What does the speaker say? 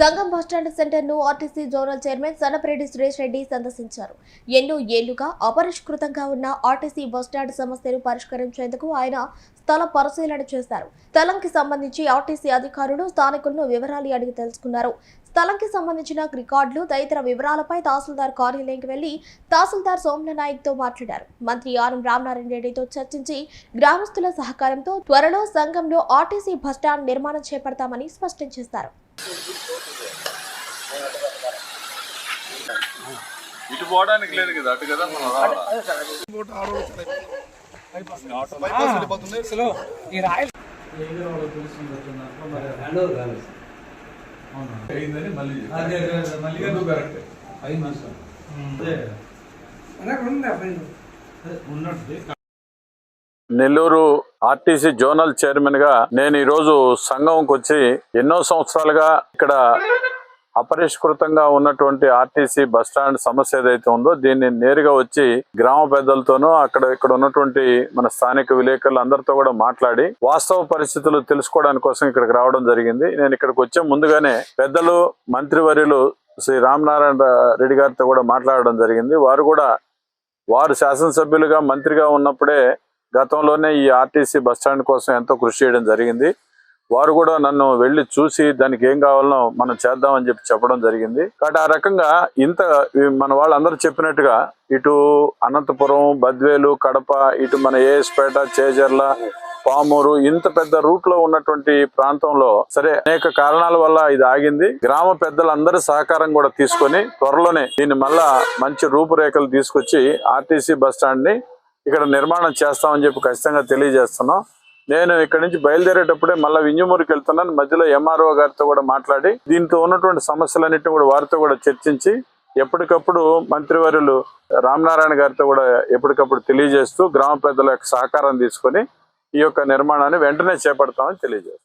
సంఘం బస్టాండ్ సెంటర్ను RTC zonal chairman Sanapareddy Suresh Reddy సందర్శించారు. ఎన్నో ఏళ్ళుగా అపరిష్కృతంగా ఉన్న ఆర్టీసీ బస్టాండ్ సమస్యను పరిష్కరించేందుకు ఆయన స్థల పరిశీలన చేశారు. స్థలంకి సంబంధించి ఆర్టీసీ అధికారులు స్థానికులను వివరాలు అడిగి తెలుసుకున్నారు. స్థలంకి సంబంధించిన రికార్డులు తదితర వివరాలపై తహసీల్దార్ కార్యాలయంకి వెళ్ళి తహసీల్దార్ సోమల నాయక్తో మాట్లాడారు. మంత్రి ఆనం రామనారాయణ రెడ్డితో చర్చించి గ్రామస్తుల సహకారంతో త్వరలో సంఘంలో ఆర్టీసీ బస్టాండ్ నిర్మాణం చేపడతామని స్పష్టం చేశారు. ఇటు పోవడానికి లేదు కదా అటు కదా మనం రావాలా కరెక్ట్ నెల్లూరు ఆర్టీసీ జోనల్ చైర్మన్గా నేను ఈ రోజు సంఘంకి వచ్చి ఎన్నో సంవత్సరాలుగా ఇక్కడ అపరిష్కృతంగా ఉన్నటువంటి ఆర్టీసీ బస్ స్టాండ్ సమస్య ఏదైతే ఉందో దీన్ని నేరుగా వచ్చి గ్రామ పెద్దలతోనూ అక్కడ ఇక్కడ ఉన్నటువంటి మన స్థానిక విలేకరులు అందరితో కూడా మాట్లాడి వాస్తవ పరిస్థితులు తెలుసుకోవడానికి కోసం ఇక్కడికి రావడం జరిగింది. నేను ఇక్కడికి వచ్చే ముందుగానే పెద్దలు మంత్రివర్యులు శ్రీ రామనారాయణ రెడ్డి గారితో కూడా మాట్లాడడం జరిగింది. వారు కూడా వారు శాసనసభ్యులుగా మంత్రిగా ఉన్నప్పుడే గతంలోనే ఈ ఆర్టీసీ బస్ స్టాండ్ కోసం ఎంతో కృషి చేయడం జరిగింది. వారు కూడా నన్ను వెళ్ళి చూసి దానికి ఏం కావాలనో మనం చేద్దామని చెప్పి చెప్పడం జరిగింది. కాబట్టి ఆ రకంగా ఇంత మన వాళ్ళందరూ చెప్పినట్టుగా ఇటు అనంతపురం బద్వేలు కడప ఇటు మన ఏఎస్పేట చేజర్ల పామూరు ఇంత పెద్ద రూట్లో ఉన్నటువంటి ప్రాంతంలో సరే అనేక కారణాల వల్ల ఇది ఆగింది. గ్రామ పెద్దలందరి సహకారం కూడా తీసుకొని త్వరలోనే దీన్ని మళ్ళా మంచి రూపురేఖలు తీసుకొచ్చి ఆర్టీసీ బస్ స్టాండ్ని ఇక్కడ నిర్మాణం చేస్తామని చెప్పి ఖచ్చితంగా తెలియజేస్తున్నాం. నేను ఇక్కడ నుంచి బయలుదేరేటప్పుడే మళ్ళీ వింజమూరుకి వెళ్తున్నాను. మధ్యలో ఎంఆర్ఓ గారితో కూడా మాట్లాడి దీంతో ఉన్నటువంటి సమస్యలన్నింటినీ కూడా వారితో కూడా చర్చించి ఎప్పటికప్పుడు మంత్రివర్యులు రామనారాయణ గారితో కూడా ఎప్పటికప్పుడు తెలియజేస్తూ గ్రామ పెద్దల యొక్క సహకారం తీసుకొని ఈ యొక్క నిర్మాణాన్ని వెంటనే చేపడతామని తెలియజేస్తాం